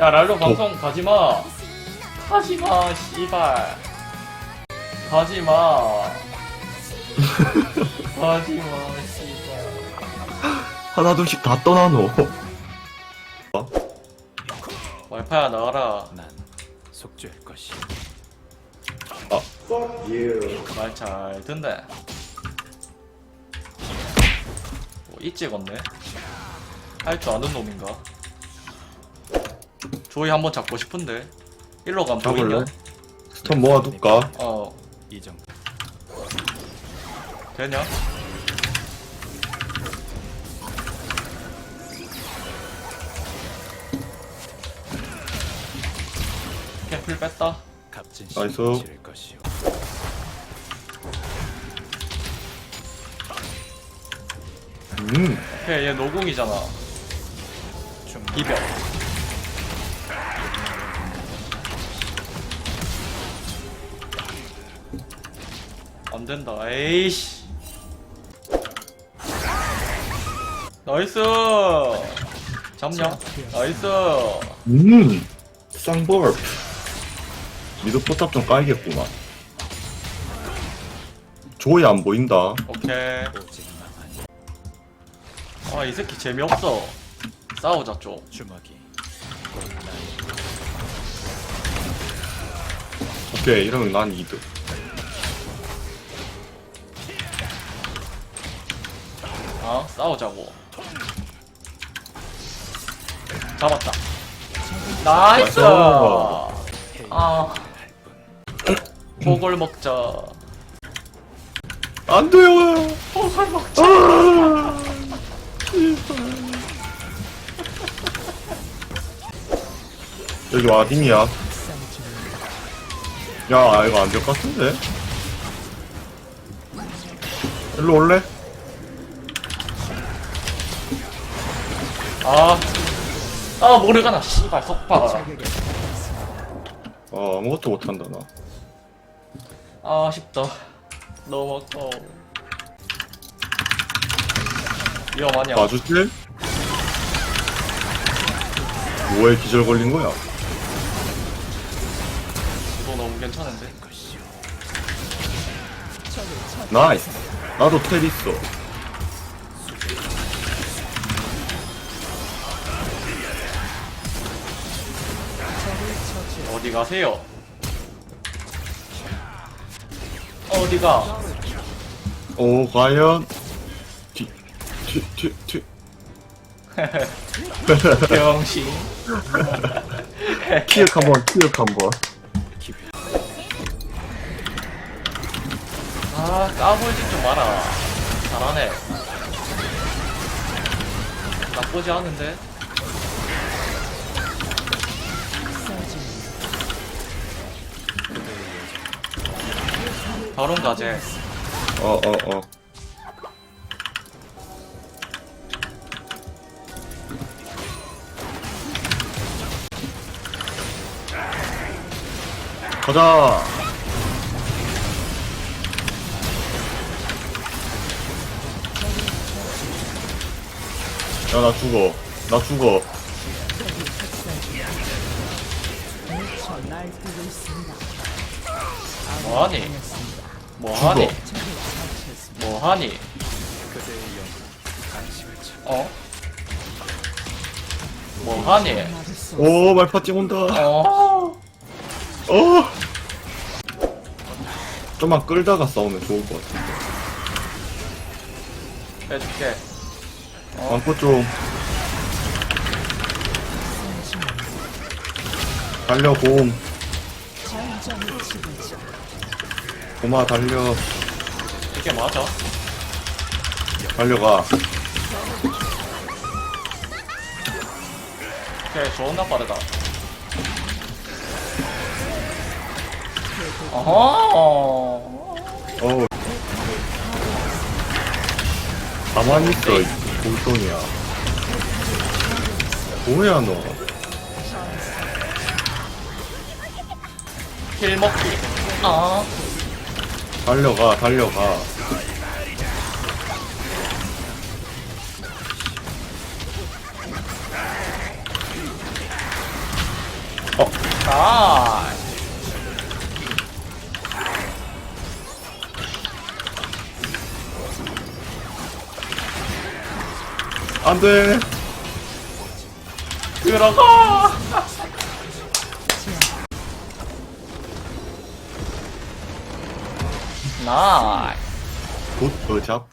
야 랄로 방송 가지마. 가지마 씨발. 가지마. 가지마 씨발. 하나 둘씩 다 떠나노. 와이파이야 나가라. 난 속죄할 것이. 말 잘 듣네. 뭐, 이 찍었네. 할 줄 아는 놈인가 조이 한번 잡고 싶은데 일로 가면 잡을래? 보이냐 스턴 모아둘까? 어 이 정도. 되냐 캠플 뺐다 값진 나이스. 것이오. 음. 오케이 얘 노공이잖아 안 된다 에이씨 나이스 잡냐 나이스 음. 쌍벌. 미드 포탑 좀 까야겠구만. 조이 안 보인다. 오케이 아 이 새끼 재미없어 싸우자 좀 오케이, 이러면 난 이득. 싸우자고 잡았다 나이스. 아 보골 먹자 안 돼요! 보골 먹자 아! 여기 와, 힘이야. 야, 이거 안 될 것 같은데? 일로 올래? 아, 아 모르가나 씨발 속박 어, 아무것도 못한다, 나. 아 아쉽다 너무 아까워 위험하냐 봐주실? 뭐에 기절 걸린 거야? 너 너무 괜찮은데. 나이스. 나도 텔 있어. 어디 가세요 어디가 오, 과연? 뒤. 병신 키읔 한 번, 키읔 한 번. 기회. 아 까불지 좀 마라 잘하네 나쁘지 않은데 바론 가재 어, 어, 어. 가자. 야, 나 죽어. 나 죽어. 뭐하니 뭐하니 뭐하니 찾. 어 뭐하니 오, 말파티 온다. 어 어. 좀만 끌다가 싸우면 좋을 것 같은데. 해줄게 안고 좀. 달려, 곰. 곰아, 달려. 이게 맞아 달려가. 오케이 존나 빠르다 어허 어우. 가만히 있어, 이 골동이야. 뭐야, 너. 킬 먹기 아 달려가, 달려가. 어, 아 안 돼! 들어가 나이 굿, 어잡.